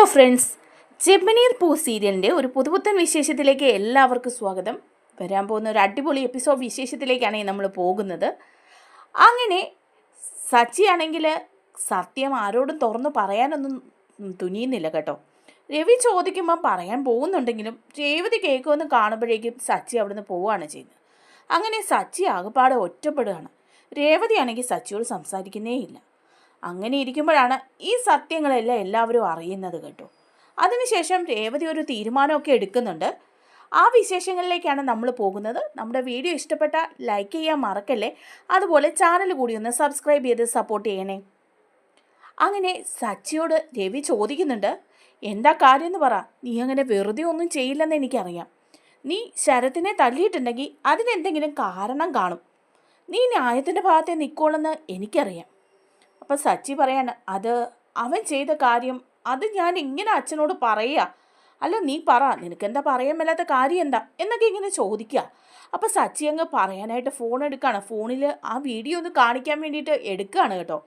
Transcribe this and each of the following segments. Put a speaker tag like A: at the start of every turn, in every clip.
A: Hello friends ചെമ്മനീർ പൂ സീരിയലിന്റെ ഒരു പുതുപുത്തൻ വിശേഷത്തിലേക്ക് എല്ലാവർക്കും സ്വാഗതം. വരാൻ പോകുന്ന ഒരു അടിപൊളി എപ്പിസോഡ് വിശേഷത്തിലേക്കാണ് നമ്മൾ പോകുന്നത്. അങ്ങനെ സച്ചിയാണെങ്കിൽ സത്യം ആരോടും തുറന്നു പറയാനൊന്നും തുനിയുന്നില്ല കേട്ടോ. രവി ചോദിക്കുമ്പം പറയാൻ പോകുന്നുണ്ടെങ്കിലും രേവതി കേൾക്കുമെന്ന് കാണുമ്പോഴേക്കും സച്ചി അവിടുന്ന് പോവുകയാണ് ചെയ്യുന്നത്. അങ്ങനെ സച്ചി ആകെപ്പാടെ ഒറ്റപ്പെടുകയാണ്. രേവതിയാണെങ്കിൽ സച്ചിയോട് സംസാരിക്കുന്നേ ഇല്ല അങ്ങനെ ഇരിക്കുമ്പോഴാണ് ഈ സത്യങ്ങളെല്ലാം എല്ലാവരും അറിയുന്നത് കേട്ടോ. അതിനുശേഷം രേവതി ഒരു തീരുമാനമൊക്കെ എടുക്കുന്നുണ്ട്. ആ വിശേഷങ്ങളിലേക്കാണ് നമ്മൾ പോകുന്നത്. നമ്മുടെ വീഡിയോ ഇഷ്ടപ്പെട്ട ലൈക്ക് ചെയ്യാൻ മറക്കല്ലേ? അതുപോലെ ചാനൽ കൂടി ഒന്ന് സബ്സ്ക്രൈബ് ചെയ്ത് സപ്പോർട്ട് ചെയ്യണേ. അങ്ങനെ സച്ചിയോട് രവി ചോദിക്കുന്നുണ്ട് എന്താ കാര്യം എന്ന് പറ. നീ അങ്ങനെ വെറുതെ ഒന്നും ചെയ്യില്ലെന്ന് എനിക്കറിയാം. നീ ശരത്തിനെ തല്ലിയിട്ടുണ്ടെങ്കിൽ അതിനെന്തെങ്കിലും കാരണം കാണും. നീ ന്യായത്തിന്റെ ഭാഗത്തെ നിൽക്കോളെന്ന് എനിക്കറിയാം. അപ്പം സച്ചി പറയാണ് അത് അവൻ ചെയ്ത കാര്യം അത് ഞാൻ ഇങ്ങനെ അച്ഛനോട് പറയുക അല്ല നീ പറ നിനക്കെന്താ പറയാൻ മേലാത്ത കാര്യം എന്താ? എന്നൊക്കെ ഇങ്ങനെ ചോദിക്കുക അപ്പം സച്ചി അങ്ങ് പറയാനായിട്ട് ഫോൺ എടുക്കുകയാണ് ഫോണിൽ ആ വീഡിയോ ഒന്ന് കാണിക്കാൻ വേണ്ടിയിട്ട് എടുക്കുകയാണ് കേട്ടോ.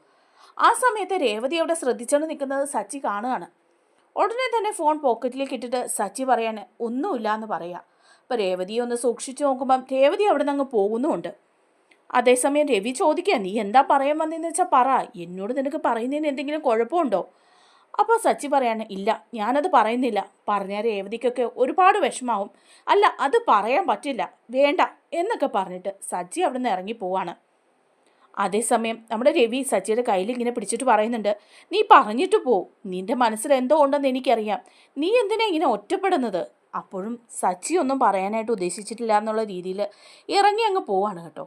A: ആ സമയത്ത് രേവതി അവിടെ ശ്രദ്ധിച്ചുകൊണ്ട് നിൽക്കുന്നത് സച്ചി കാണുകയാണ്. ഉടനെ തന്നെ ഫോൺ പോക്കറ്റിലേക്ക് ഇട്ടിട്ട് സച്ചി പറയാൻ ഒന്നുമില്ല എന്ന് പറയാം. അപ്പോൾ രേവതിയെ ഒന്ന് സൂക്ഷിച്ചു നോക്കുമ്പം രേവതി അവിടെ നിന്ന് അങ്ങ് പോകുന്നുമുണ്ട്. അതേസമയം രവി ചോദിക്കുക നീ എന്താ പറയാൻ വന്നതെന്ന് വെച്ചാൽ പറ. എന്നോട് നിനക്ക് പറയുന്നതിന് എന്തെങ്കിലും കുഴപ്പമുണ്ടോ? അപ്പോൾ സച്ചി പറയാണ് ഇല്ല ഞാനത് പറയുന്നില്ല. പറഞ്ഞാൽ രേവതിക്കൊക്കെ ഒരുപാട് വിഷമാവും അല്ല അത് പറയാൻ പറ്റില്ല. വേണ്ട എന്നൊക്കെ പറഞ്ഞിട്ട് സച്ചി അവിടെ നിന്ന് ഇറങ്ങി പോവാണ്. അതേസമയം നമ്മുടെ രവി സച്ചിയുടെ കയ്യിൽ ഇങ്ങനെ പിടിച്ചിട്ട് പറയുന്നുണ്ട് നീ പറഞ്ഞിട്ട് പോ. നിന്റെ മനസ്സിൽ എന്തോ ഉണ്ടെന്ന് എനിക്കറിയാം. നീ എന്തിനാ ഇങ്ങനെ ഒറ്റപ്പെടുന്നത്? അപ്പോഴും സച്ചി ഒന്നും പറയാനായിട്ട് ഉദ്ദേശിച്ചിട്ടില്ല എന്നുള്ള രീതിയിൽ ഇറങ്ങി അങ്ങ് പോവാണ് കേട്ടോ.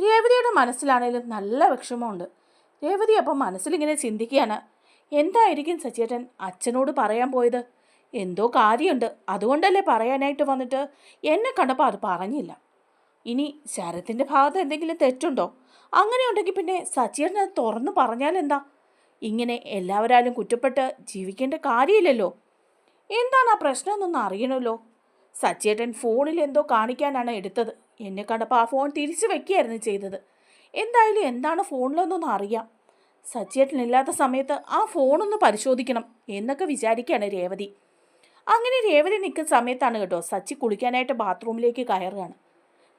A: രേവതിയുടെ മനസ്സിലാണേലും നല്ല വിഷമമുണ്ട്. രേവതി അപ്പം മനസ്സിലിങ്ങനെ ചിന്തിക്കുകയാണ്. എന്തായിരിക്കും സച്ചേട്ടൻ അച്ഛനോട് പറയാൻ പോയത്? എന്തോ കാര്യമുണ്ട്. അതുകൊണ്ടല്ലേ പറയാനായിട്ട് വന്നിട്ട് എന്നെ കണ്ടപ്പോൾ അത് പറഞ്ഞില്ല. ഇനി ശരത്തിന്റെ ഭാഗത്ത് എന്തെങ്കിലും തെറ്റുണ്ടോ? അങ്ങനെ ഉണ്ടെങ്കിൽ പിന്നെ സച്ചേട്ടൻ അത് തുറന്ന് പറഞ്ഞാൽ എന്താ? ഇങ്ങനെ എല്ലാവരാലും കുറ്റപ്പെട്ട് ജീവിക്കേണ്ട കാര്യമില്ലല്ലോ. എന്താണ് ആ പ്രശ്നം എന്നൊന്ന് അറിയണമല്ലോ. സച്ചേട്ടൻ ഫോണിൽ എന്തോ കാണിക്കാനാണ് എടുത്തത്. എന്നെ കണ്ടപ്പോൾ ആ ഫോൺ തിരിച്ചു വെക്കുകയായിരുന്നു ചെയ്തത്. എന്തായാലും എന്താണ് ഫോണിലൊന്നൊന്നും അറിയാം. സച്ചേട്ടൻ ഇല്ലാത്ത സമയത്ത് ആ ഫോണൊന്ന് പരിശോധിക്കണം എന്നൊക്കെ വിചാരിക്കുകയാണ് രേവതി. അങ്ങനെ രേവതി നിൽക്കുന്ന സമയത്താണ് കേട്ടോ സച്ചി കുളിക്കാനായിട്ട് ബാത്റൂമിലേക്ക് കയറുകയാണ്.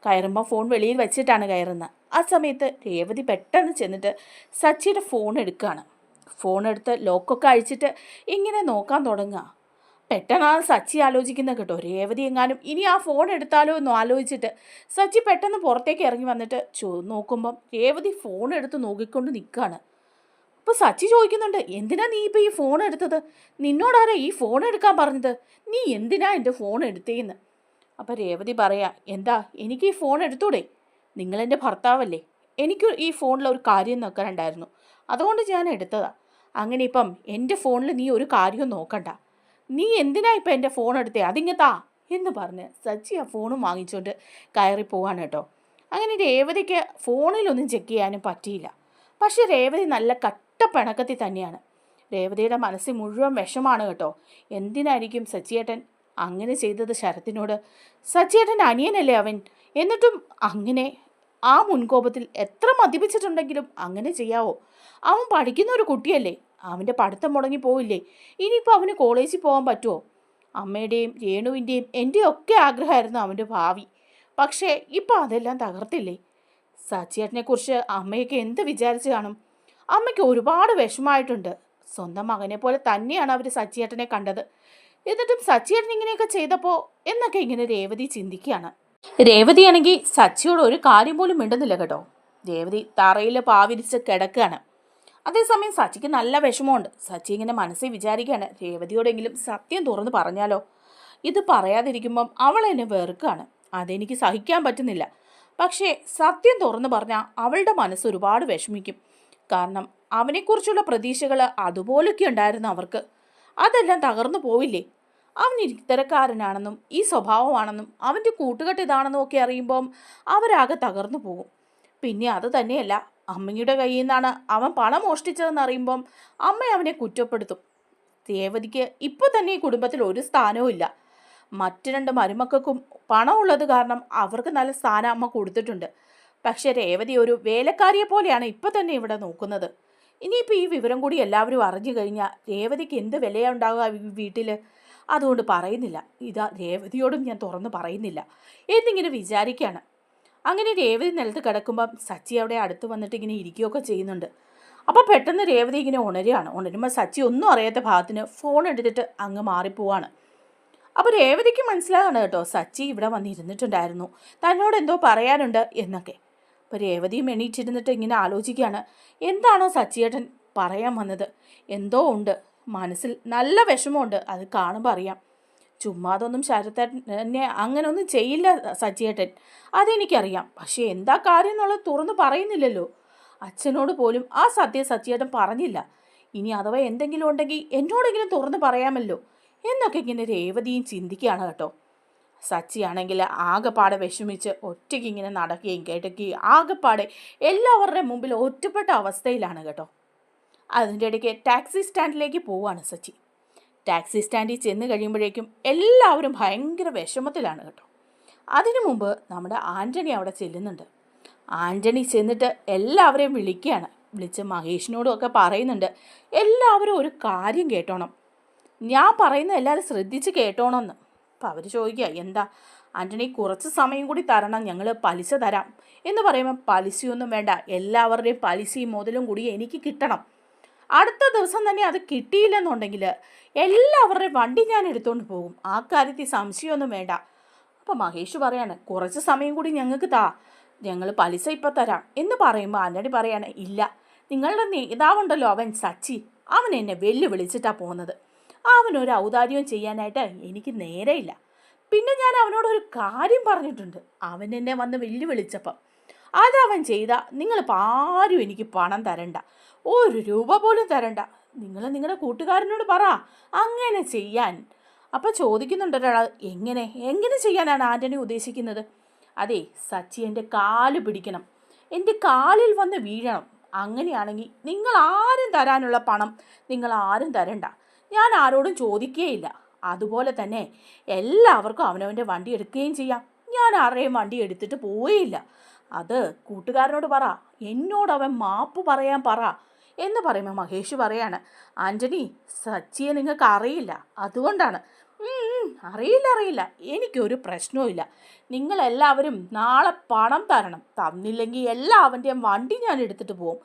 A: കയറുമ്പോൾ ഫോൺ വെളിയിൽ വെച്ചിട്ടാണ് കയറുന്നത്. ആ സമയത്ത് രേവതി പെട്ടെന്ന് ചെന്നിട്ട് സച്ചിയുടെ ഫോൺ എടുക്കുകയാണ്. ഫോൺ എടുത്ത് ലോക്കൊക്കെ അഴിച്ചിട്ട് ഇങ്ങനെ നോക്കാൻ തുടങ്ങുക. പെട്ടെന്നാണ് സച്ചി ആലോചിക്കുന്നത് കേട്ടോ. രേവതി എങ്ങാനും ഇനി ആ ഫോൺ എടുത്താലോ എന്ന് ആലോചിച്ചിട്ട് സച്ചി പെട്ടെന്ന് പുറത്തേക്ക് ഇറങ്ങി വന്നിട്ട് ചോ നോക്കുമ്പം രേവതി ഫോൺ എടുത്ത് നോക്കിക്കൊണ്ട് നിൽക്കുകയാണ് അപ്പോൾ സച്ചി ചോദിക്കുന്നുണ്ട് എന്തിനാ നീ ഇപ്പോൾ ഈ ഫോൺ എടുത്തത്? നിന്നോടാരാ ഈ ഫോൺ എടുക്കാൻ പറഞ്ഞത്? നീ എന്തിനാ എന്റെ ഫോൺ എടുത്തേന്ന്? അപ്പോൾ രേവതി പറയാ എന്താ എനിക്ക് ഈ ഫോൺ എടുത്തൂടെ? നിങ്ങളെന്റെ ഭർത്താവല്ലേ? എനിക്ക് ഈ ഫോണിൽ ഒരു കാര്യം നോക്കാനുണ്ടായിരുന്നു. അതുകൊണ്ട് ഞാൻ എടുത്തതാ. അങ്ങനെ ഇപ്പം എന്റെ ഫോണിൽ നീ ഒരു കാര്യവും നോക്കണ്ട. നീ എന്തിനാ ഇപ്പം എന്റെ ഫോൺ എടുത്തേ? അതിങ്ങത്താ എന്ന് പറഞ്ഞ് സച്ചി ആ ഫോണും വാങ്ങിച്ചുകൊണ്ട് കയറി പോവാണ് കേട്ടോ. അങ്ങനെ രേവതിക്ക് ഫോണിലൊന്നും ചെക്ക് ചെയ്യാനും പറ്റിയില്ല. പക്ഷേ രേവതി നല്ല കട്ട പിണക്കത്തിൽ തന്നെയാണ്. രേവതിയുടെ മനസ്സിൽ മുഴുവൻ വിഷമാണ് കേട്ടോ. എന്തിനായിരിക്കും സച്ചിയേട്ടൻ അങ്ങനെ ചെയ്തത് ശരത്തിനോട്? സച്ചിയേട്ടൻ അനിയനല്ലേ അവൻ? എന്നിട്ടും അങ്ങനെ ആ മുൻകോപത്തിൽ എത്ര മദ്യപിച്ചിട്ടുണ്ടെങ്കിലും അങ്ങനെ ചെയ്യാവോ? അവൻ പഠിക്കുന്ന ഒരു കുട്ടിയല്ലേ? അവന്റെ പഠിത്തം മുടങ്ങി പോവില്ലേ? ഇനിയിപ്പോൾ അവന് കോളേജിൽ പോകാൻ പറ്റുമോ അമ്മയുടെയും രേണുവിന്റെയും എന്റെയും ഒക്കെ ആഗ്രഹമായിരുന്നു അവന്റെ ഭാവി. പക്ഷേ ഇപ്പം അതെല്ലാം തകർത്തില്ലേ? സച്ചിയേട്ടനെക്കുറിച്ച് അമ്മയൊക്കെ എന്ത് വിചാരിച്ച് കാണും? അമ്മയ്ക്ക് ഒരുപാട് വിഷമമായിട്ടുണ്ട്. സ്വന്തം മകനെ പോലെ തന്നെയാണ് അവർ സച്ചിയേട്ടനെ കണ്ടത്. എന്നിട്ടും സച്ചിയേട്ടൻ ഇങ്ങനെയൊക്കെ ചെയ്തപ്പോൾ എന്നൊക്കെ ഇങ്ങനെ രേവതി ചിന്തിക്കുകയാണ്. രേവതിയാണെങ്കിൽ സച്ചിയോട് ഒരു കാര്യം പോലും മിണ്ടുന്നില്ല കേട്ടോ. രേവതി തറയിൽ പാവിരിച്ച് കിടക്കുകയാണ്. അതേസമയം സച്ചിക്ക് നല്ല വിഷമമുണ്ട്. സച്ചി ഇങ്ങനെ മനസ്സിൽ വിചാരിക്കുകയാണ് രേവതിയോടെങ്കിലും സത്യം തുറന്ന് പറഞ്ഞാലോ? ഇത് പറയാതിരിക്കുമ്പം അവൾ എന്നെ വെറുക്കാണ് അതെനിക്ക് സഹിക്കാൻ പറ്റുന്നില്ല. പക്ഷേ സത്യം തുറന്നു പറഞ്ഞാൽ അവളുടെ മനസ്സ് ഒരുപാട് വിഷമിക്കും. കാരണം അവനെക്കുറിച്ചുള്ള പ്രതീക്ഷകൾ അതുപോലൊക്കെ ഉണ്ടായിരുന്നു അവർക്ക്. അതെല്ലാം തകർന്നു പോവില്ലേ? അവൻ ഇത്തരക്കാരനാണെന്നും ഈ സ്വഭാവമാണെന്നും അവന്റെ കൂട്ടുകെട്ട് ഇതാണെന്നും ഒക്കെ അറിയുമ്പം അവരാകെ തകർന്നു പോകും. പിന്നെ അത് തന്നെയല്ല അമ്മയുടെ കയ്യിൽ നിന്നാണ് അവൻ പണം മോഷ്ടിച്ചതെന്ന് അറിയുമ്പം അമ്മ അവനെ കുറ്റപ്പെടുത്തും. രേവതിക്ക് ഇപ്പോൾ തന്നെ ഈ കുടുംബത്തിൽ ഒരു സ്ഥാനവും ഇല്ല. മറ്റു രണ്ട് മരുമക്കൾക്കും പണമുള്ളത് കാരണം അവർക്ക് നല്ല സ്ഥാനം അമ്മ കൊടുത്തിട്ടുണ്ട്. പക്ഷെ രേവതി ഒരു വേലക്കാരിയെ പോലെയാണ് ഇപ്പോൾ തന്നെ ഇവിടെ നോക്കുന്നത്. ഇനിയിപ്പോൾ ഈ വിവരം കൂടി എല്ലാവരും അറിഞ്ഞു കഴിഞ്ഞാൽ രേവതിക്ക് എന്ത് വിലയുണ്ടാവുക ഈ വീട്ടിൽ അതുകൊണ്ട് പറയുന്നില്ല. ഇതാ രേവതിയോടും ഞാൻ തുറന്ന് പറയുന്നില്ല. എന്നിങ്ങനെ വിചാരിക്കുകയാണ് അങ്ങനെ രേവതി നിലത്ത് കിടക്കുമ്പം സച്ചി അവിടെ അടുത്ത് വന്നിട്ട് ഇങ്ങനെ ഇരിക്കുകയൊക്കെ ചെയ്യുന്നുണ്ട്. അപ്പോൾ പെട്ടെന്ന് രേവതി ഇങ്ങനെ ഉണരുകയാണ്. ഉണരുമ്പോൾ സച്ചി ഒന്നും അറിയാത്ത ഭാഗത്തിന് ഫോൺ എടുത്തിട്ട് അങ്ങ് മാറിപ്പോവാണ്. അപ്പോൾ രേവതിക്ക് മനസ്സിലാകണം കേട്ടോ സച്ചി ഇവിടെ വന്നിരുന്നിട്ടുണ്ടായിരുന്നു തന്നോട് എന്തോ പറയാനുണ്ട് എന്നൊക്കെ. അപ്പോൾ രേവതിയും എണീറ്റിരുന്നിട്ട് ഇങ്ങനെ ആലോചിക്കുകയാണ്. എന്താണോ സച്ചിയേട്ടൻ പറയാൻ വന്നത്? എന്തോ ഉണ്ട്. മനസ്സിൽ നല്ല വിഷമമുണ്ട്. അത് കാണുമ്പോൾ അറിയാം. ചുമ്മാതൊന്നും എന്നെ അങ്ങനൊന്നും ചെയ്യില്ല സജിയേട്ടൻ അതെനിക്കറിയാം. പക്ഷേ എന്താ കാര്യം എന്നുള്ളത് തുറന്ന് പറയുന്നില്ലല്ലോ. അച്ഛനോട് പോലും ആ സത്യം സച്ചിയേട്ടൻ പറഞ്ഞില്ല. ഇനി അഥവാ എന്തെങ്കിലും ഉണ്ടെങ്കിൽ എന്നോടെങ്കിലും തുറന്നു പറയാമല്ലോ. എന്നൊക്കെ ഇങ്ങനെ രേവതിയും ചിന്തിക്കുകയാണ് കേട്ടോ. സച്ചിയാണെങ്കിൽ ആകെപ്പാടെ വിഷമിച്ച് ഒറ്റയ്ക്ക് ഇങ്ങനെ നടക്കുകയും കേട്ടുകയും ആകെപ്പാടെ എല്ലാവരുടെ മുമ്പിൽ ഒറ്റപ്പെട്ട അവസ്ഥയിലാണ് കേട്ടോ. അതിന്റെ ഇടയ്ക്ക് ടാക്സി സ്റ്റാൻഡിലേക്ക് പോവാണ് സച്ചി ടാക്സി സ്റ്റാൻഡിൽ ചെന്ന് കഴിയുമ്പോഴേക്കും എല്ലാവരും ഭയങ്കര വിഷമത്തിലാണ് കേട്ടോ. അതിനു മുമ്പ് നമ്മുടെ ആന്റണി അവിടെ ചെല്ലുന്നുണ്ട്. ആന്റണി ചെന്നിട്ട് എല്ലാവരെയും വിളിക്കുകയാണ്. വിളിച്ച് മഹേഷിനോടും ഒക്കെ പറയുന്നുണ്ട്. എല്ലാവരും ഒരു കാര്യം കേട്ടോണം. ഞാൻ പറയുന്ന എല്ലാവരും ശ്രദ്ധിച്ച് കേട്ടോണമെന്ന് അപ്പം അവർ ചോദിക്കുക എന്താ? ആന്റണി കുറച്ച് സമയം കൂടി തരണം ഞങ്ങൾ പലിശ തരാം. എന്ന് പറയുമ്പോൾ പലിശയൊന്നും വേണ്ട. എല്ലാവരുടെയും പലിശയും മുതലും കൂടി എനിക്ക് കിട്ടണം. അടുത്ത ദിവസം തന്നെ അത് കിട്ടിയില്ലെന്നുണ്ടെങ്കിൽ എല്ലാവരുടെ വണ്ടി ഞാൻ എടുത്തുകൊണ്ട് പോകും. ആ കാര്യത്തിൽ സംശയമൊന്നും വേണ്ട. അപ്പം മഹേഷ് പറയാണ് കുറച്ച് സമയം കൂടി ഞങ്ങൾക്ക് താ. ഞങ്ങൾ പലിശ ഇപ്പം തരാം എന്ന് പറയുമ്പോൾ ആന്റണി പറയാണ് ഇല്ല. നിങ്ങളുടെ നേതാവുണ്ടല്ലോ അവൻ സച്ചി. അവൻ എന്നെ വെല്ലുവിളിച്ചിട്ടാണ് പോകുന്നത് അവനൊരു ഔദാര്യവും ചെയ്യാനായിട്ട് എനിക്ക് നേരെയില്ല പിന്നെ ഞാൻ അവനോട് ഒരു കാര്യം പറഞ്ഞിട്ടുണ്ട്. അവൻ എന്നെ വന്ന് വെല്ലുവിളിച്ചപ്പം. അതവൻ ചെയ്ത. നിങ്ങളിപ്പോൾ ആരും എനിക്ക് പണം തരണ്ട. ഒരു രൂപ പോലും തരണ്ട. നിങ്ങൾ നിങ്ങളുടെ കൂട്ടുകാരനോട് പറ. അങ്ങനെ ചെയ്യാൻ. അപ്പം ചോദിക്കുന്നുണ്ട് ഒരാൾ എങ്ങനെ? എങ്ങനെ ചെയ്യാനാണ് ആന്റണി ഉദ്ദേശിക്കുന്നത്? അതെ സച്ചി എന്റെ കാൽ പിടിക്കണം. എന്റെ കാലിൽ വന്ന് വീഴണം. അങ്ങനെയാണെങ്കിൽ നിങ്ങൾ ആരും തരാനുള്ള പണം നിങ്ങൾ ആരും തരണ്ട. ഞാൻ ആരോടും ചോദിക്കുകയില്ല അതുപോലെ തന്നെ എല്ലാവർക്കും അവനവന്റെ വണ്ടി എടുക്കുകയും ചെയ്യാം. ഞാൻ ആരുടെയും വണ്ടി എടുത്തിട്ട് പോവുകയില്ല അത് കൂട്ടുകാരനോട് പറ. എന്നോട് അവൻ മാപ്പ് പറയാൻ പറ. എന്ന് പറയുമ്പോൾ മഹേഷ് പറയാണ് ആന്റണി സച്ചിയെ നിങ്ങൾക്ക് അറിയില്ല. അതുകൊണ്ടാണ്. "ഉം, ഉം, അറിയില്ല അറിയില്ല. എനിക്കൊരു പ്രശ്നവുമില്ല നിങ്ങളെല്ലാവരും നാളെ പണം തരണം. തന്നില്ലെങ്കിൽ എല്ലാവന്റെയും വണ്ടി ഞാൻ എടുത്തിട്ട് പോവും.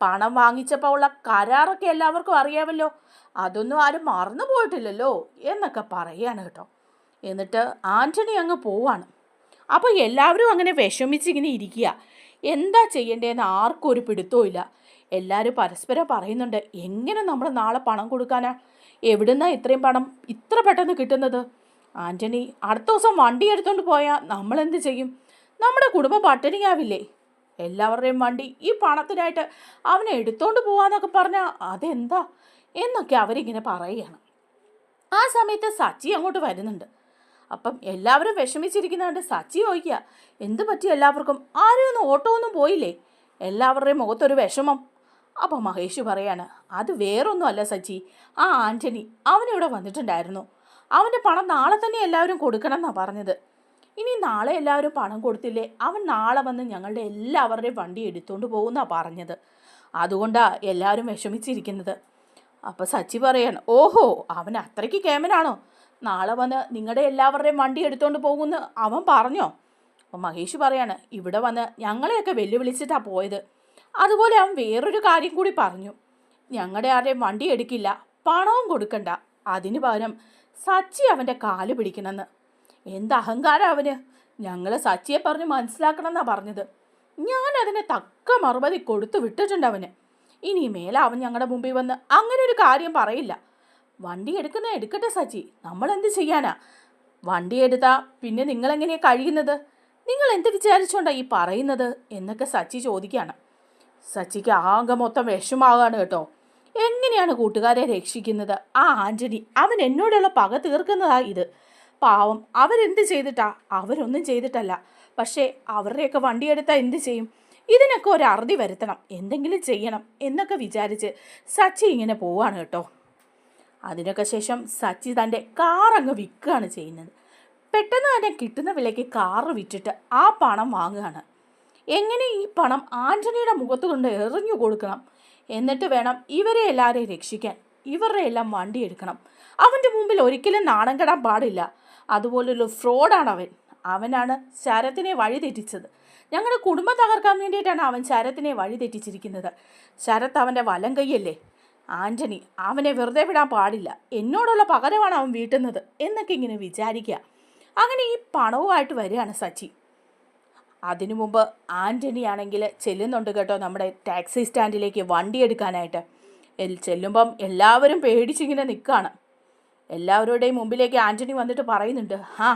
A: പണം വാങ്ങിച്ചപ്പോൾ ഉള്ള കരാറൊക്കെ എല്ലാവർക്കും അറിയാമല്ലോ. അതൊന്നും ആരും മറന്നു പോയിട്ടില്ലല്ലോ എന്നൊക്കെ പറയാണ് കേട്ടോ. എന്നിട്ട് ആന്റണി അങ്ങ് പോവാണ്. അപ്പോൾ എല്ലാവരും അങ്ങനെ വിഷമിച്ചിങ്ങനെ ഇരിക്കുക. എന്താ ചെയ്യേണ്ടതെന്ന് ആർക്കും ഒരു പിടുത്തവും ഇല്ല. എല്ലാവരും പരസ്പരം പറയുന്നുണ്ട് എങ്ങനെ നമ്മൾ നാളെ പണം കൊടുക്കാനാ? എവിടുന്നാ ഇത്രയും പണം? ഇത്ര പെട്ടെന്ന് കിട്ടുന്നത്? ആന്റണി അടുത്ത ദിവസം വണ്ടി എടുത്തുകൊണ്ട് പോയാൽ നമ്മൾ എന്ത് ചെയ്യും? നമ്മുടെ കുടുംബം പട്ടിണിയാവില്ലേ? എല്ലാവരുടെയും വണ്ടി ഈ പണത്തിനായിട്ട് അവനെ എടുത്തോണ്ട് പോവാന്നൊക്കെ പറഞ്ഞാൽ അതെന്താ? എന്നൊക്കെ അവരിങ്ങനെ പറയുകയാണ്. ആ സമയത്ത് സച്ചി അങ്ങോട്ട് വരുന്നുണ്ട്. അപ്പം എല്ലാവരും വിഷമിച്ചിരിക്കുന്നതുകൊണ്ട് സച്ചി ചോദിക്കുക എന്ത് പറ്റി എല്ലാവർക്കും? ആരും ഒന്നും ഓട്ടോ ഒന്നും പോയില്ലേ? എല്ലാവരുടെയും മുഖത്തൊരു വിഷമം. അപ്പം മഹേഷ് പറയാണ് അത് വേറൊന്നും അല്ല സച്ചി. ആ ആന്റണി അവനിവിടെ വന്നിട്ടുണ്ടായിരുന്നു. അവന്റെ പണം നാളെ തന്നെ എല്ലാവരും കൊടുക്കണം എന്നാണ് പറഞ്ഞത്. ഇനി നാളെ എല്ലാവരും പണം കൊടുത്തില്ലേ അവൻ നാളെ വന്ന് ഞങ്ങളുടെ എല്ലാവരുടെയും വണ്ടി എടുത്തുകൊണ്ട് പോകുന്നാണ് പറഞ്ഞത്. അതുകൊണ്ടാണ് എല്ലാവരും വിഷമിച്ചിരിക്കുന്നത്. അപ്പോൾ സച്ചി പറയാണ് ഓഹോ അവൻ അത്രയ്ക്ക് കേമനാണോ? നാളെ വന്ന് നിങ്ങളുടെ എല്ലാവരുടെയും വണ്ടി എടുത്തുകൊണ്ട് പോകുമെന്ന് അവൻ പറഞ്ഞോ? അപ്പോൾ മഹേഷ് പറയാണ് ഇവിടെ വന്ന് ഞങ്ങളെയൊക്കെ വെല്ലുവിളിച്ചിട്ടാണ് പോയത്. അതുപോലെ അവൻ വേറൊരു കാര്യം കൂടി പറഞ്ഞു. ഞങ്ങളുടെ ആരുടെയും വണ്ടി എടുക്കില്ല. പണവും കൊടുക്കണ്ട. അതിന് പകരം സച്ചി അവന്റെ കാൽ പിടിക്കണമെന്ന് എന്ത് അഹങ്കാരം അവന്? ഞങ്ങൾ സച്ചിയെ പറഞ്ഞ് മനസ്സിലാക്കണമെന്നാണ് പറഞ്ഞത്. ഞാൻ അതിന് തക്ക മറുപടി കൊടുത്തു വിട്ടിട്ടുണ്ട് അവന്. ഇനി മേലെ അവൻ ഞങ്ങളുടെ മുമ്പിൽ വന്ന് അങ്ങനെ ഒരു കാര്യം പറയില്ല. വണ്ടി എടുക്കുന്ന എടുക്കട്ടെ സച്ചി. നമ്മൾ എന്ത് ചെയ്യാനാ? വണ്ടി എടുത്താ പിന്നെ നിങ്ങളെങ്ങനെയാണ് കഴിയുന്നത്? നിങ്ങൾ എന്ത് വിചാരിച്ചുകൊണ്ടാണ് ഈ പറയുന്നത്? എന്നൊക്കെ സച്ചി ചോദിക്കുകയാണ് സച്ചിക്ക് ആകെ മൊത്തം വിഷമാകാണ് കേട്ടോ. എങ്ങനെയാണ് കൂട്ടുകാരെ രക്ഷിക്കുന്നത്? ആ ആന്റണി അവൻ എന്നോടുള്ള പക തീർക്കുന്നതാ ഇത്. പാവം അവരെന്ത് ചെയ്തിട്ടാ? അവരൊന്നും ചെയ്തിട്ടല്ല. പക്ഷേ അവരുടെയൊക്കെ വണ്ടിയെടുത്താൽ എന്ത് ചെയ്യും? ഇതിനൊക്കെ ഒരു അറുതി വരുത്തണം. എന്തെങ്കിലും ചെയ്യണം എന്നൊക്കെ വിചാരിച്ച് സച്ചി ഇങ്ങനെ പോവാണ് കേട്ടോ. അതിനൊക്കെ ശേഷം സച്ചി തന്റെ കാറങ്ങ് വിൽക്കുകയാണ് ചെയ്യുന്നത്. പെട്ടെന്ന് തന്നെ കിട്ടുന്ന വിലയ്ക്ക് കാറ് വിറ്റിട്ട് ആ പണം വാങ്ങുകയാണ്. എങ്ങനെ ഈ പണം ആന്റണിയുടെ മുഖത്ത് കൊണ്ട് എറിഞ്ഞു കൊടുക്കണം? എന്നിട്ട് വേണം ഇവരെ എല്ലാവരെയും രക്ഷിക്കാൻ. ഇവരുടെ എല്ലാം വണ്ടി എടുക്കണം. അവന്റെ മുമ്പിൽ ഒരിക്കലും നാണം കെടാൻ പാടില്ല. അതുപോലൊരു ഫ്രോഡാണ് അവൻ അവനാണ് ശരത്തിനെ വഴിതെറ്റിച്ചത് ഞങ്ങളുടെ കുടുംബം തകർക്കാൻ വേണ്ടിയിട്ടാണ് അവൻ ശരത്തിനെ വഴിതെറ്റിച്ചിരിക്കുന്നത് ശരത്ത് അവന്റെ വലം കൈയല്ലേ? ആന്റണി അവനെ വെറുതെ വിടാൻ പാടില്ല. എന്നോടുള്ള പകരമാണ് അവൻ വീട്ടുന്നത് എന്നൊക്കെ ഇങ്ങനെ വിചാരിക്കുക. അങ്ങനെ ഈ പണവുമായിട്ട് വരികയാണ് സച്ചി. അതിനു മുമ്പ് ആന്റണി ആണെങ്കിൽ ചെല്ലുന്നുണ്ട് കേട്ടോ നമ്മുടെ ടാക്സി സ്റ്റാൻഡിലേക്ക് വണ്ടി എടുക്കാനായിട്ട്. ചെല്ലുമ്പം എല്ലാവരും പേടിച്ചിങ്ങനെ നിൽക്കുകയാണ് എല്ലാവരുടെയും മുമ്പിലേക്ക് ആന്റണി വന്നിട്ട് പറയുന്നുണ്ട് ആ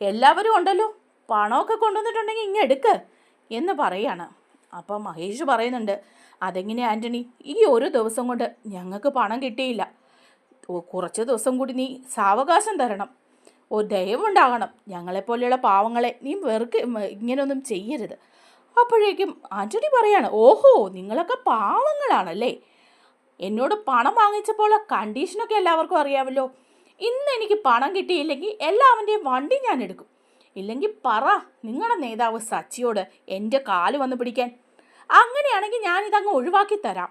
A: എല്ലാവരും ഉണ്ടല്ലോ. പണമൊക്കെ കൊണ്ടുവന്നിട്ടുണ്ടെങ്കിൽ ഇങ്ങ് എടുക്ക് എന്ന് പറയാണ്. അപ്പം മഹേഷ് പറയുന്നുണ്ട് അതെങ്ങനെ ആന്റണി ഈ ഒരു ദിവസം കൊണ്ട് ഞങ്ങൾക്ക് പണം കിട്ടിയില്ല. കുറച്ച് ദിവസം കൂടി നീ സാവകാശം തരണം. ഓ ദയവുണ്ടാകണം ഞങ്ങളെപ്പോലെയുള്ള പാവങ്ങളെ നീ വെറുക്ക് ഇങ്ങനെയൊന്നും ചെയ്യരുത്. അപ്പോഴേക്കും ആന്റണി പറയാണ് ഓഹോ നിങ്ങളൊക്കെ പാവങ്ങളാണല്ലേ? എന്നോട് പണം വാങ്ങിച്ചപ്പോൾ കണ്ടീഷനൊക്കെ എല്ലാവർക്കും അറിയാമല്ലോ. ഇന്ന് എനിക്ക് പണം കിട്ടിയില്ലെങ്കിൽ എല്ലാവന്റെയും വണ്ടി ഞാൻ എടുക്കും. ഇല്ലെങ്കിൽ പറ നിങ്ങളുടെ നേതാവ് സച്ചിയോട് എന്റെ കാൽ വന്ന് പിടിക്കാൻ. അങ്ങനെയാണെങ്കിൽ ഞാനിതങ്ങ് ഒഴിവാക്കി തരാം.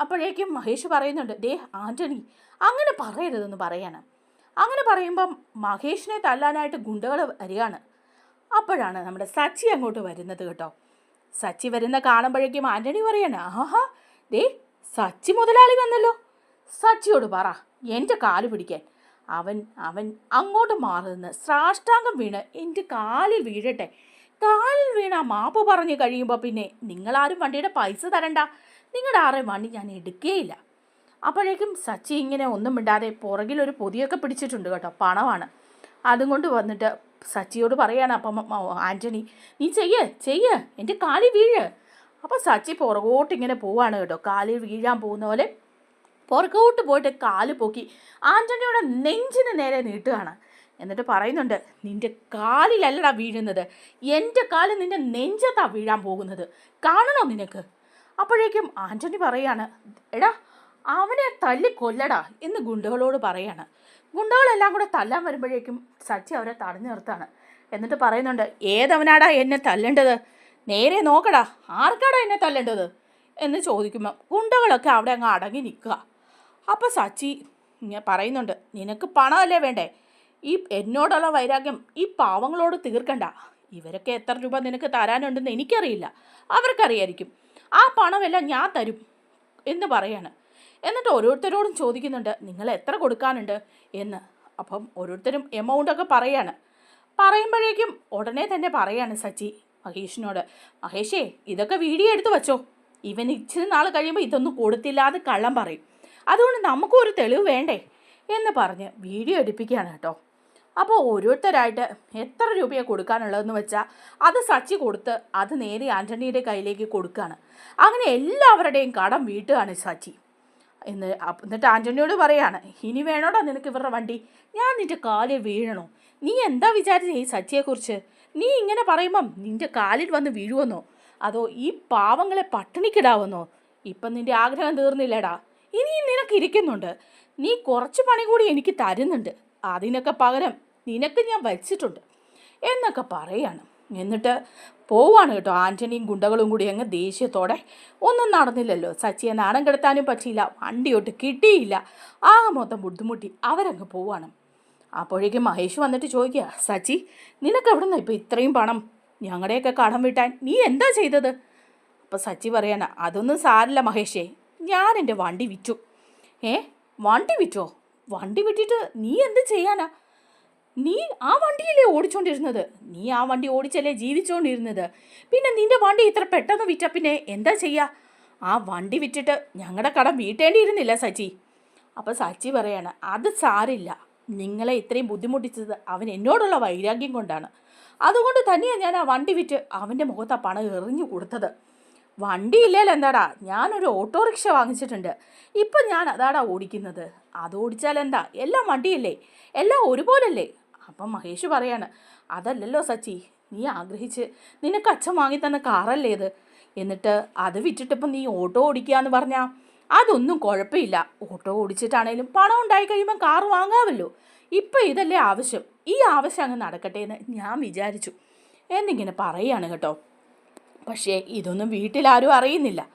A: അപ്പോഴേക്കും മഹേഷ് പറയുന്നുണ്ട് ദേ ആന്റണി അങ്ങനെ പറയരുതെന്ന് പറയാണ്. അങ്ങനെ പറയുമ്പം മഹേഷിനെ തല്ലാനായിട്ട് ഗുണ്ടകൾ വരികയാണ്. അപ്പോഴാണ് നമ്മുടെ സച്ചി അങ്ങോട്ട് വരുന്നത് കേട്ടോ. സച്ചി വരുന്ന കാണുമ്പോഴേക്കും ആന്റണി പറയാണ് ആഹാ ദേ സച്ചി മുതലാളി വന്നല്ലോ. സച്ചിയോട് പറ എന്റെ കാൽ പിടിക്കാൻ. അവൻ അവൻ അങ്ങോട്ട് മാറുന്ന സാഷ്ടാംഗം വീണ് എന്റെ കാലിൽ വീഴട്ടെ. കാലിൽ വീണ മാപ്പ് പറഞ്ഞു കഴിയുമ്പോൾ പിന്നെ നിങ്ങളാരും വണ്ടിയുടെ പൈസ തരണ്ട. നിങ്ങളുടെ ആരെയും വണ്ടി ഞാൻ എടുക്കുകയില്ല അപ്പോഴേക്കും സച്ചി ഇങ്ങനെ ഒന്നും മിണ്ടാതെ ഒരു പൊതിയൊക്കെ പിടിച്ചിട്ടുണ്ട് കേട്ടോ പണമാണ്. അതും കൊണ്ട് വന്നിട്ട് സച്ചിയോട് പറയാണ് അപ്പം ആന്റണി നീ ചെയ്യ് ചെയ്യ് എന്റെ കാലി വീഴ്. അപ്പോൾ സച്ചി പുറകോട്ട് ഇങ്ങനെ പോവാണ് കേട്ടോ കാലിൽ വീഴാൻ പോകുന്ന പോലെ. പുറകോട്ട് പോയിട്ട് കാൽ പൊക്കി ആന്റണിയുടെ നെഞ്ചിന് നേരെ നീട്ടുകയാണ്. എന്നിട്ട് പറയുന്നുണ്ട് നിന്റെ കാലിലല്ലടാ വീഴുന്നത് എന്റെ കാൽ നിന്റെ നെഞ്ചത്താ വീഴാൻ പോകുന്നത് കാണണോ നിനക്ക്? അപ്പോഴേക്കും ആന്റണി പറയാണ് എടാ അവനെ തല്ലി കൊല്ലടാ എന്ന് ഗുണ്ടകളോട് പറയാണ്. ഗുണ്ടകളെല്ലാം കൂടെ തല്ലാൻ വരുമ്പോഴേക്കും സച്ചി അവരെ തടഞ്ഞു നിർത്താണ് എന്നിട്ട് പറയുന്നുണ്ട് ഏതവനാടാ എന്നെ തല്ലേണ്ടത്? നേരെ നോക്കടാ ആർക്കാടാ എന്നെ തല്ലേണ്ടത്? എന്ന് ചോദിക്കുമ്പോൾ ഗുണ്ടകളൊക്കെ അവിടെ അങ്ങ് അടങ്ങി നിൽക്കുക. അപ്പോൾ സച്ചി ഇങ്ങനെ പറയുന്നുണ്ട് നിനക്ക് പണമല്ലേ വേണ്ടേ? ഈ എന്നോടുള്ള വൈരാഗ്യം ഈ പാവങ്ങളോട് തീർക്കണ്ട. ഇവരൊക്കെ എത്ര രൂപ നിനക്ക് തരാനുണ്ടെന്ന് എനിക്കറിയില്ല. അവർക്കറിയായിരിക്കും. ആ പണമെല്ലാം ഞാൻ തരും. എന്ന് പറയാണ്. എന്നിട്ട് ഓരോരുത്തരോടും ചോദിക്കുന്നുണ്ട് നിങ്ങൾ എത്ര കൊടുക്കാനുണ്ട്? എന്ന്. അപ്പം ഓരോരുത്തരും എമൗണ്ടൊക്കെ പറയാണ്. പറയുമ്പോഴേക്കും ഉടനെ തന്നെ പറയാണ് സച്ചി മഹേഷിനോട് മഹേഷേ ഇതൊക്കെ വീഡിയോ എടുത്ത് വെച്ചോ. ഇവൻ ഇച്ചിരി നാൾ കഴിയുമ്പോൾ ഇതൊന്നും കൊടുത്തില്ലാതെ കള്ളം പറയും. അതുകൊണ്ട് നമുക്കും ഒരു തെളിവ് വേണ്ടേ? എന്ന് പറഞ്ഞ് വീഡിയോ എടുപ്പിക്കുകയാണ് കേട്ടോ. അപ്പോൾ ഓരോരുത്തരായിട്ട് എത്ര രൂപയാണ് കൊടുക്കാനുള്ളതെന്ന് വെച്ചാൽ അത് സച്ചി കൊടുത്ത് അത് നേരെ ആന്റണിയുടെ കയ്യിലേക്ക് കൊടുക്കുകയാണ് അങ്ങനെ എല്ലാവരുടെയും കടം വീട്ടുകയാണ് സച്ചി. എന്ന് എന്നിട്ട് ആന്റണിയോട് പറയാണ് ഇനി വേണോടാ നിനക്ക് ഇവരുടെ വണ്ടി. ഞാൻ നിന്റെ കാലിൽ വീഴണോ? നീ എന്താ വിചാരിച്ചത് ഈ സച്ചിയെക്കുറിച്ച്? നീ ഇങ്ങനെ പറയുമ്പം നിന്റെ കാലിൽ വന്ന് വീഴുമെന്നോ അതോ ഈ പാവങ്ങളെ പട്ടിണിക്കിടാവെന്നോ? ഇപ്പം നിന്റെ ആഗ്രഹം തീർന്നില്ലടാ. ഇനിയും നിനക്ക് ഇരിക്കുന്നുണ്ട്. നീ കുറച്ച് പണി കൂടി എനിക്ക് തരുന്നുണ്ട്. അതിനൊക്കെ പകരം നിനക്ക് ഞാൻ വച്ചിട്ടുണ്ട് എന്നൊക്കെ പറയാണ്. എന്നിട്ട് പോവാണ് കേട്ടോ. ആന്റണിയും ഗുണ്ടകളും കൂടി അങ്ങ് ദേഷ്യത്തോടെ ഒന്നും നടന്നില്ലല്ലോ. സച്ചിയെ നാണം കെടുത്താനും പറ്റിയില്ല. വണ്ടിയോട്ട് കിട്ടിയില്ല. ആകെ മൊത്തം ബുദ്ധിമുട്ടി അവരങ്ങ് പോവാണ്. അപ്പോഴേക്കും മഹേഷ് വന്നിട്ട് ചോദിക്കുക സച്ചി നിനക്ക് എവിടെ നിന്നാണ് ഇപ്പോൾ ഇത്രയും പണം? ഞങ്ങളുടെയൊക്കെ കടം വിട്ടാൻ നീ എന്താ ചെയ്തത്? അപ്പോൾ സച്ചി പറയാണ് അതൊന്നും സാരില്ല മഹേഷേ. ഞാൻ എന്റെ വണ്ടി വിറ്റു. ഏ? വണ്ടി വിറ്റോ? വണ്ടി വിറ്റിട്ട് നീ എന്ത് ചെയ്യാനാ? നീ ആ വണ്ടിയല്ലേ ഓടിച്ചോണ്ടിരുന്നത്? നീ ആ വണ്ടി ഓടിച്ചല്ലേ ജീവിച്ചോണ്ടിരുന്നത്? പിന്നെ നിന്റെ വണ്ടി ഇത്ര പെട്ടെന്ന് വിറ്റ പിന്നെ എന്താ ചെയ്യുക ആ വണ്ടി വിറ്റിട്ട് ഞങ്ങളുടെ കടം വീട്ടേണ്ടിയിരുന്നില്ല സച്ചി. അപ്പോൾ സച്ചി പറയാണ് അത് സാരില്ല. നിങ്ങളെ ഇത്രയും ബുദ്ധിമുട്ടിച്ചത് അവൻ എന്നോടുള്ള വൈരാഗ്യം കൊണ്ടാണ്. അതുകൊണ്ട് തന്നെയാണ് ഞാൻ ആ വണ്ടി വിറ്റ് അവന്റെ മുഖത്ത് ആ പണം എറിഞ്ഞു കൊടുത്തത്. വണ്ടി ഇല്ലല്ലോ എന്താടാ? ഞാനൊരു ഓട്ടോറിക്ഷ വാങ്ങിച്ചിട്ടുണ്ട്. ഇപ്പം ഞാൻ അതാടാ ഓടിക്കുന്നത്. അത് ഓടിച്ചാൽ എന്താ എല്ലാം വണ്ടിയല്ലേ? എല്ലാം ഒരുപോലല്ലേ? അപ്പം മഹേഷ് പറയാണ് അതല്ലല്ലോ സച്ചി നീ ആഗ്രഹിച്ച് നിനക്ക് അച്ഛൻ വാങ്ങി തന്ന കാറല്ലേ ഇത്? എന്നിട്ട് അത് വിറ്റിട്ടിപ്പം നീ ഓട്ടോ ഓടിക്കുക എന്ന് പറഞ്ഞാൽ അതൊന്നും കുഴപ്പമില്ല. ഓട്ടോ ഓടിച്ചിട്ടാണേലും പണം ഉണ്ടായി കഴിയുമ്പോൾ കാർ വാങ്ങാമല്ലോ. ഇപ്പം ഇതല്ലേ ആവശ്യം. ഈ ആവശ്യം അങ്ങ് നടക്കട്ടെ എന്ന് ഞാൻ വിചാരിച്ചു. എന്നിങ്ങനെ പറയാണ് കേട്ടോ. പക്ഷേ ഇതൊന്നും വീട്ടിലാരും അറിയുന്നില്ല.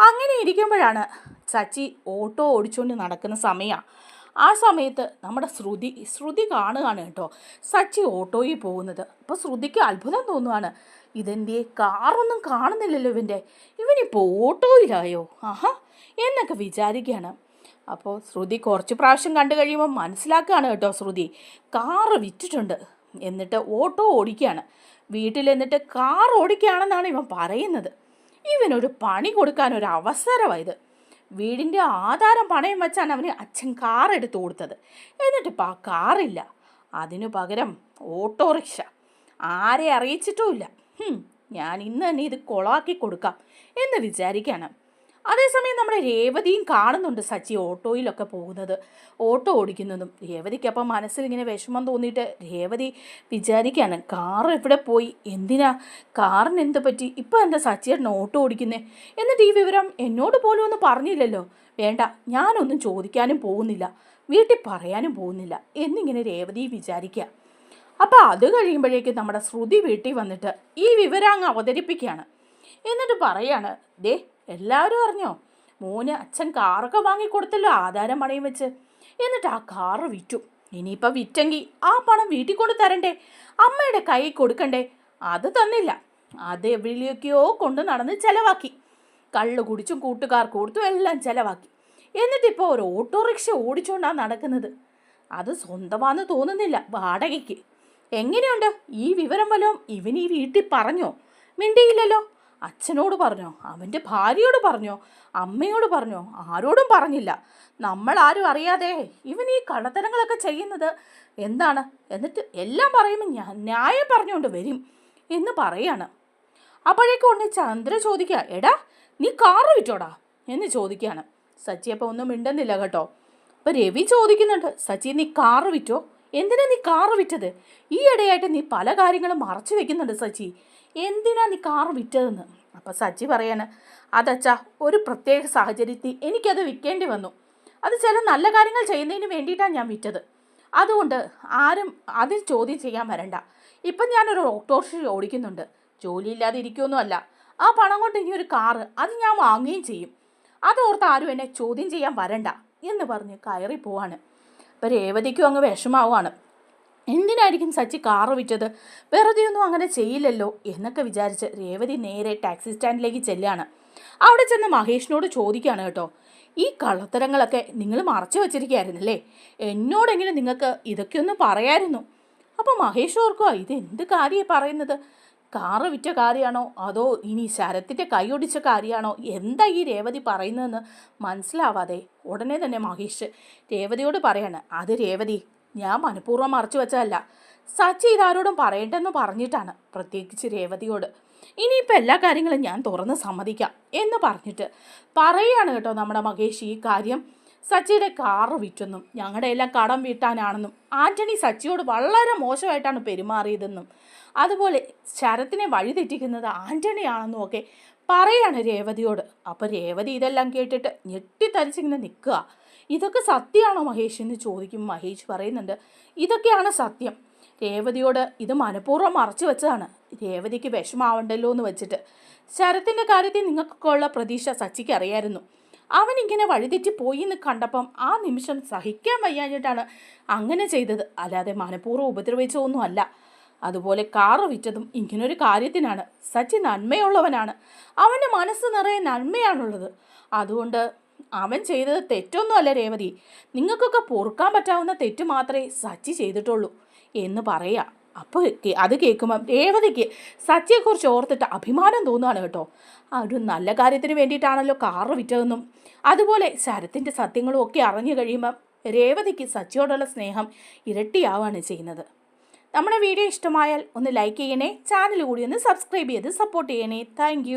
A: അങ്ങനെ ഇരിക്കുമ്പോഴാണ് സച്ചി ഓട്ടോ ഓടിച്ചുകൊണ്ട് നടക്കുന്ന സമയമാണ് ആ സമയത്ത് നമ്മുടെ ശ്രുതി ശ്രുതി കാണുകയാണ് കേട്ടോ. സച്ചി ഓട്ടോയിൽ പോകുന്നത്. അപ്പോൾ ശ്രുതിക്ക് അത്ഭുതം തോന്നുവാണ്. ഇതെന്റെ കാറൊന്നും കാണുന്നില്ലല്ലോ ഇവന്റെ. ഇവനിപ്പോൾ ഓട്ടോയിലായോ? ആഹാ എന്നൊക്കെ വിചാരിക്കുകയാണ്. അപ്പോൾ ശ്രുതി കുറച്ച് പ്രാവശ്യം കണ്ടു കഴിയുമ്പോൾ മനസ്സിലാക്കുകയാണ് കേട്ടോ ശ്രുതി. കാറ് വിറ്റിട്ടുണ്ട്. എന്നിട്ട് ഓട്ടോ ഓടിക്കുകയാണ്. വീട്ടിൽ എന്നിട്ട് കാർ ഓടിക്കുകയാണെന്നാണ് ഇവൻ പറയുന്നത്. ഇവനൊരു പണി കൊടുക്കാൻ ഒരു അവസരമായത് വീടിന്റെ ആധാരം പണയം വെച്ചാണ് അവന് അച്ഛൻ കാർ എടുത്തു കൊടുത്തത്. എന്നിട്ടിപ്പോൾ ആ കാറില്ല അതിനു പകരം ഓട്ടോറിക്ഷ. ആരെ അറിയിച്ചിട്ടുമില്ല ഞാൻ ഇന്ന് തന്നെ ഇത് കൊളാക്കി കൊടുക്കാം എന്ന് വിചാരിക്കുകയാണ് അതേസമയം നമ്മുടെ രേവതിയും കാണുന്നുണ്ട് സച്ചി ഓട്ടോയിലൊക്കെ പോകുന്നത്. ഓട്ടോ ഓടിക്കുന്നതും. രേവതിക്കപ്പം മനസ്സിൽ ഇങ്ങനെ വിഷമം തോന്നിയിട്ട് രേവതി വിചാരിക്കുകയാണ് കാർ എവിടെ പോയി? എന്തിനാ? കാറിന് എന്ത് പറ്റി? ഇപ്പം എന്താ സച്ചിയേട്ടൻ ഓട്ടോ ഓടിക്കുന്നേ? എന്നിട്ട് ഈ വിവരം എന്നോട് പോലും ഒന്നും പറഞ്ഞില്ലല്ലോ. വേണ്ട ഞാനൊന്നും ചോദിക്കാനും പോകുന്നില്ല. വീട്ടിൽ പറയാനും പോകുന്നില്ല. എന്നിങ്ങനെ രേവതി വിചാരിക്കുക. അപ്പോൾ അത് കഴിയുമ്പോഴേക്കും നമ്മുടെ ശ്രുതി വീട്ടിൽ വന്നിട്ട് ഈ വിവരം അങ്ങ് അവതരിപ്പിക്കുകയാണ്. എന്നിട്ട് പറയാണ് ദേ എല്ലാവരും അറിഞ്ഞോ? മോന് അച്ഛൻ കാറൊക്കെ വാങ്ങിക്കൊടുത്തല്ലോ ആധാരം പണയം വെച്ച്. എന്നിട്ട് ആ കാറ് വിറ്റു. ഇനിയിപ്പോൾ വിറ്റെങ്കിൽ ആ പണം വീട്ടിൽ കൊണ്ട് തരണ്ടേ? അമ്മയുടെ കൈ കൊടുക്കണ്ടേ? അത് തന്നില്ല. അത് എവിടെയൊക്കെയോ കൊണ്ട് നടന്ന് ചിലവാക്കി. കള്ള് കുടിച്ചും കൂട്ടുകാർ കൊടുത്തും എല്ലാം ചിലവാക്കി. എന്നിട്ടിപ്പോൾ ഒരു ഓട്ടോറിക്ഷ ഓടിച്ചുകൊണ്ടാണ് നടക്കുന്നത്. അത് സ്വന്തമാണെന്ന് തോന്നുന്നില്ല വാടകയ്ക്ക്. എങ്ങനെയുണ്ട്? ഈ വിവരം വല്ലതും ഇവൻ ഈ വീട്ടിൽ പറഞ്ഞോ? മിണ്ടിയില്ലല്ലോ. അച്ഛനോട് പറഞ്ഞോ അവന്റെ ഭാര്യയോട് പറഞ്ഞോ അമ്മയോട് പറഞ്ഞോ ആരോടും പറഞ്ഞില്ല. നമ്മൾ ആരും അറിയാതെ ഇവൻ ഈ കള്ളത്തരങ്ങളൊക്കെ ചെയ്യുന്നത് എന്താണ്? എന്നിട്ട് എല്ലാം പറയുമ്പോൾ ഞാൻ ന്യായം പറഞ്ഞുകൊണ്ട് വരും എന്ന് പറയാണ്. അപ്പോഴേക്കും ഒന്ന് ചന്ദ്ര ചോദിക്കുക എടാ നീ കാറ് വിറ്റോടാ? എന്ന് ചോദിക്കുകയാണ്. സച്ചി അപ്പോൾ ഒന്നും മിണ്ടുന്നില്ല കേട്ടോ. അപ്പോൾ രവി ചോദിക്കുന്നുണ്ട് സച്ചി നീ കാറ് വിറ്റോ? എന്തിനാ നീ കാറ് വിറ്റത്? ഈ ഇടയായിട്ട് നീ പല കാര്യങ്ങളും മറച്ചു വെക്കുന്നുണ്ട് സച്ചി. എന്തിനാ നീ കാർ വിറ്റതെന്ന്? അപ്പോൾ സച്ചി പറയാണ് അതച്ഛാ ഒരു പ്രത്യേക സാഹചര്യത്തിൽ എനിക്കത് വിൽക്കേണ്ടി വന്നു. അത് ചില നല്ല കാര്യങ്ങൾ ചെയ്യുന്നതിന് വേണ്ടിയിട്ടാണ് ഞാൻ വിറ്റത്. അതുകൊണ്ട് ആരും അതിൽ ചോദ്യം ചെയ്യാൻ വരണ്ട. ഇപ്പം ഞാനൊരു ഓട്ടോറിക്ഷ ഓടിക്കുന്നുണ്ട്. ജോലിയില്ലാതെ ഇരിക്കുമൊന്നുമല്ല ആ പണം കൊണ്ട് ഇനി ഒരു കാറ് അത് ഞാൻ വാങ്ങുകയും ചെയ്യും. അതോർത്ത് ആരും എന്നെ ചോദ്യം ചെയ്യാൻ വരണ്ട എന്ന് പറഞ്ഞ് കയറി പോവാണ് അപ്പം രേവതിക്കും അങ്ങ് വിഷമാവുകയാണ് എന്തിനായിരിക്കും സച്ചി കാറ് വിറ്റത് വെറുതെ ഒന്നും അങ്ങനെ ചെയ്യില്ലല്ലോ എന്നൊക്കെ വിചാരിച്ച് രേവതി നേരെ ടാക്സി സ്റ്റാൻഡിലേക്ക് ചെല്ലുകയാണ്. അവിടെ ചെന്ന് മഹേഷിനോട് ചോദിക്കുകയാണ് കേട്ടോ. ഈ കള്ളത്തരങ്ങളൊക്കെ നിങ്ങൾ മറച്ചു വച്ചിരിക്കുകയായിരുന്നല്ലേ? എന്നോടെങ്കിലും നിങ്ങൾക്ക് ഇതൊക്കെ ഒന്ന് പറയായിരുന്നു. അപ്പോൾ മഹേഷ് ഓർക്കുക ഇത് എന്ത് കാര്യമാണ് പറയുന്നത്? കാറ് വിറ്റ കാര്യമാണോ അതോ ഇനി ശരത്തിന്റെ കൈയൊടിച്ച കാര്യമാണോ എന്താ ഈ രേവതി പറയുന്നതെന്ന് മനസ്സിലാവാതെ ഉടനെ തന്നെ മഹേഷ് രേവതിയോട് പറയാണ് അത് രേവതി ഞാൻ മനഃപൂർവം മറച്ചു വെച്ചതല്ല. സച്ചി ഇതാരോടും പറയണ്ടെന്ന് പറഞ്ഞിട്ടാണ് പ്രത്യേകിച്ച് രേവതിയോട്. ഇനിയിപ്പോൾ എല്ലാ കാര്യങ്ങളും ഞാൻ തുറന്ന് സമ്മതിക്കാം എന്ന് പറഞ്ഞിട്ട് പറയുകയാണ് കേട്ടോ നമ്മുടെ മഹേഷ് ഈ കാര്യം. സച്ചിയുടെ കാറ് വിറ്റെന്നും ഞങ്ങളുടെ എല്ലാം കടം വീട്ടാനാണെന്നും ആന്റണി സച്ചിയോട് വളരെ മോശമായിട്ടാണ് പെരുമാറിയതെന്നും അതുപോലെ ശരത്തിനെ വഴിതെറ്റിക്കുന്നത് ആന്റണിയാണെന്നും ഒക്കെ പറയാണ് രേവതിയോട്. അപ്പോൾ രേവതി ഇതെല്ലാം കേട്ടിട്ട് ഞെട്ടിത്തരിച്ചിങ്ങനെ നിൽക്കുക. ഇതൊക്കെ സത്യമാണോ മഹേഷ് എന്ന് ചോദിക്കും മഹേഷ് പറയുന്നുണ്ട് ഇതൊക്കെയാണ് സത്യം. രേവതിയോട് ഇത് മനഃപൂർവം മറച്ചു വെച്ചതാണ്. രേവതിക്ക് വിഷമാവണ്ടല്ലോ എന്ന് വെച്ചിട്ട്. ശരത്തിന്റെ കാര്യത്തിൽ നിങ്ങൾക്കൊക്കെ ഉള്ള പ്രതീക്ഷ സച്ചിക്ക് അറിയായിരുന്നു. അവൻ ഇങ്ങനെ വഴിതെറ്റി പോയി എന്ന് കണ്ടപ്പം ആ നിമിഷം സഹിക്കാൻ വയ്യാഞ്ഞിട്ടാണ് അങ്ങനെ ചെയ്തത്. അല്ലാതെ മനഃപൂർവം ഉപദ്രവിച്ചതൊന്നും അല്ല അതുപോലെ കാറ് വിറ്റതും ഇങ്ങനൊരു കാര്യത്തിനാണ്. സച്ചി നന്മയുള്ളവനാണ്. അവന്റെ മനസ്സ് നിറയെ നന്മയാണുള്ളത്. അതുകൊണ്ട് അവൻ ചെയ്തത് തെറ്റൊന്നുമല്ല രേവതി. നിങ്ങൾക്കൊക്കെ പൊറുക്കാൻ പറ്റാവുന്ന തെറ്റ് മാത്രമേ സച്ചി ചെയ്തിട്ടുള്ളൂ എന്ന് പറയാ. അപ്പോൾ അത് കേൾക്കുമ്പം രേവതിക്ക് സച്ചിയെക്കുറിച്ച് ഓർത്തിട്ട് അഭിമാനം തോന്നുകയാണ് കേട്ടോ. ആ ഒരു നല്ല കാര്യത്തിന് വേണ്ടിയിട്ടാണല്ലോ കാറ് വിറ്റതെന്നും. അതുപോലെ ശരത്തിന്റെ സത്യങ്ങളും ഒക്കെ അറിഞ്ഞു കഴിയുമ്പം രേവതിക്ക് സച്ചിയോടുള്ള സ്നേഹം ഇരട്ടിയാവുകയാണ് ചെയ്യുന്നത്. നമ്മുടെ വീഡിയോ ഇഷ്ടമായാൽ ഒന്ന് ലൈക്ക് ചെയ്യണേ ചാനൽ കൂടി ഒന്ന് സബ്സ്ക്രൈബ് ചെയ്ത് സപ്പോർട്ട് ചെയ്യണേ. താങ്ക്